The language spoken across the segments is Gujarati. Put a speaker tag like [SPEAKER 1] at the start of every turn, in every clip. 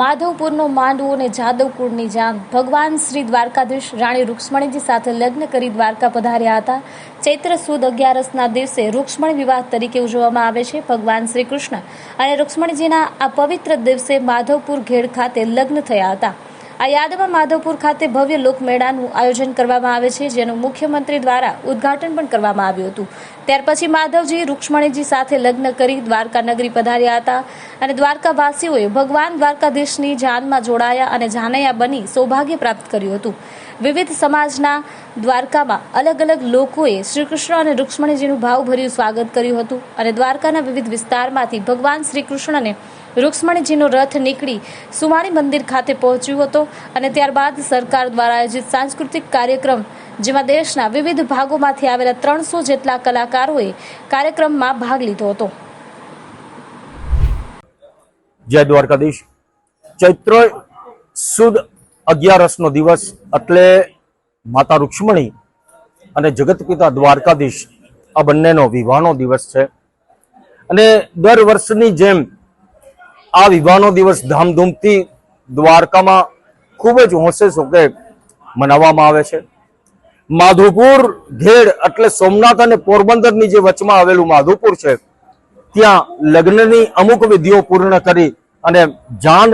[SPEAKER 1] માધવપુરનો માંડવો અને જાદવકુળની જાન. ભગવાન શ્રી દ્વારકાધીશ રાણી રૂક્ષ્મણીજી સાથે લગ્ન કરી દ્વારકા પધાર્યા હતા. ચૈત્ર સુદ અગિયારસના દિવસે રૂક્ષ્મણી વિવાહ તરીકે ઉજવવામાં આવે છે. ભગવાન શ્રી કૃષ્ણ અને રૂક્ષ્મણીજીના આ પવિત્ર દિવસે માધવપુર ઘેડ ખાતે લગ્ન થયા હતા. આ યાદમાં માધવપુર ખાતે ભવ્ય લોકમેળાનું આયોજન કરવામાં આવે છે, જેનું મુખ્યમંત્રી દ્વારા ઉદ્ઘાટન પણ કરવામાં આવ્યું હતું. ત્યાર પછી માધવજી રૂક્ષ્મણીજી સાથે લગ્ન કરી દ્વારકા નગરી પધાર્યા હતા અને દ્વારકાવાસીઓએ ભગવાન દ્વારકાધીશની જાનમાં જોડાયા અને જાનૈયા બની સૌભાગ્ય પ્રાપ્ત કર્યું હતું. વિવિધ સમાજના દ્વારકામાં અલગ અલગ લોકોએ શ્રી કૃષ્ણ અને રૂક્ષ્મણીજીનું ભાવભર્યું સ્વાગત કર્યું હતું અને દ્વારકાના વિવિધ વિસ્તારમાંથી ભગવાન શ્રી કૃષ્ણને રૂક્ષ્મણીજીનો રથ નીકળી સુમાણી મંદિર ખાતે પહોંચ્યો હતો અને ત્યારબાદ સરકાર દ્વારા આયોજિત સાંસ્કૃતિક કાર્યક્રમ જેમાં દેશના વિવિધ ભાગોમાંથી આવેલા ત્રણસો જેટલા કલાકારોએ કાર્યક્રમમાં ભાગ લીધો હતો.
[SPEAKER 2] જય દ્વારકાધીશ. ચૈત્ર સુદ અગિયારસનો દિવસ એટલે માતા રૂક્ષ્મણી અને જગતપિતા દ્વારકાધીશ આ બંનેનો વિવાહનો દિવસ છે. અને દર વર્ષની જેમ આ વિવાહનો દિવસ ધામધૂમથી દ્વારકામાં ખૂબ જ હોંશે શોકે મનાવવામાં આવે છે. માધુપુર ઘેડ એટલે સોમનાથ અને પોરબંદરની જે વચમાં આવેલું માધુપુર છે, ત્યાં લગ્નની અમુક વિધિઓ પૂર્ણ કરી અને જાન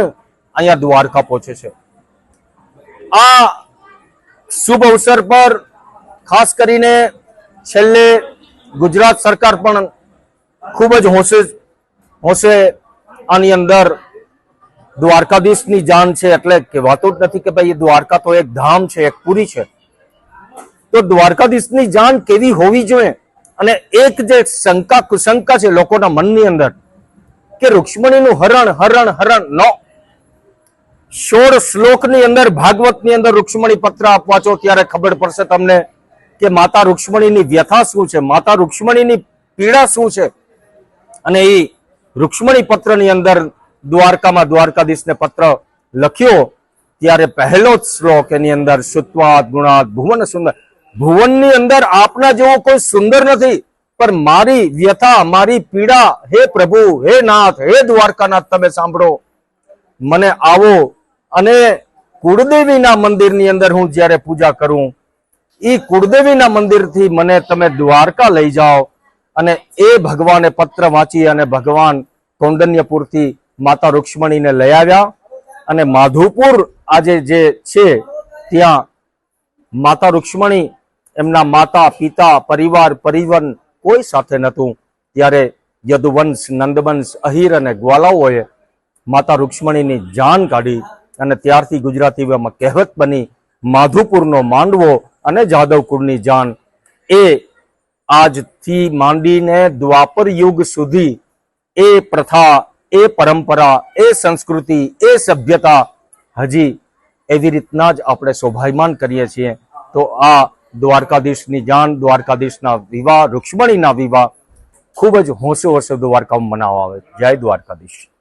[SPEAKER 2] અહીંયા દ્વારકા પહોંચે છે. આ શુભ અવસર પર ખાસ કરીને છેલ્લે ગુજરાત સરકાર પણ ખૂબ જ હોંશે હોંશે આની અંદર દ્વારકાધીશની જાન છે એટલે કહેવાતું જ નથી કે ભાઈ દ્વારકા તો એક ધામ છે, એક પુરી છે. તો દ્વારકાધીશની જાણ કેવી હોવી જોઈએ? અને એક જે શંકા કુશંકા છે લોકોના મનની અંદર, કે રૂક્ષ્મણીનું હરણ હરણ હરણ નો. સોળ શ્લોકની અંદર, ભાગવતની અંદર રૂક્ષ્મણી પત્ર આપવા છો ત્યારે ખબર પડશે તમને? કે માતા રૂક્ષ્મણીની વ્યથા શું છે? માતા રૂક્ષ્મણીની પીડા શું છે? અને એ રૂક્ષ્મણી પત્રની અંદર દ્વારકામાં દ્વારકાધીશને પત્ર લખ્યો, ત્યારે પહેલો જ શ્લોક એની અંદર શુત્વાદ ગુણાદ ભુવન સુંદર. ભુવનની અંદર આપના જેવો કોઈ સુંદર નથી, પણ મારી વ્યથા, મારી પીડા, હે પ્રભુ, હે નાથ, હે દ્વારકાનાથ, તમે સાંભળો. મને આવો અને કુળદેવીના મંદિરની અંદર હું જ્યારે પૂજા કરું એ કુળદેવીના મંદિરથી મને તમે દ્વારકા લઈ જાઓ અને એ ભગવાને પત્ર વાંચી અને ભગવાન કૌંડન્યપુરથી માતા રૂક્ષ્મણીને લઈ આવ્યા અને માધુપુર આજે જે છે, ત્યાં માતા રૂક્ષ્મણી એમના માતા, પિતા, પરિવાર પરિવન કોઈ સાથે નહોતું. ત્યારે યદુવંશ, નંદવંશ, અહીર અને ગ્વાલાઓએ માતા રૂક્ષ્મણીની જાન કાઢી અને ત્યારથી ગુજરાતીમાં કહેવત બની, માધુપુરનો માંડવો અને જાદવપુરની જાન. એ આજથી માંડીને દ્વાપર યુગ સુધી એ પ્રથા, એ પરંપરા, એ સંસ્કૃતિ, એ સભ્યતા હજી એવી રીતના જ આપણે શોભાયમાન કરીએ છીએ. તો આ દ્વારકાધીશની જાન, દ્વારકાધીશના વિવાહ, રૂક્ષ્મણીના વિવાહ, ખૂબ જ હોંશે હોંશે દ્વારકામાં મનાવવા આવે. જય દ્વારકાધીશ.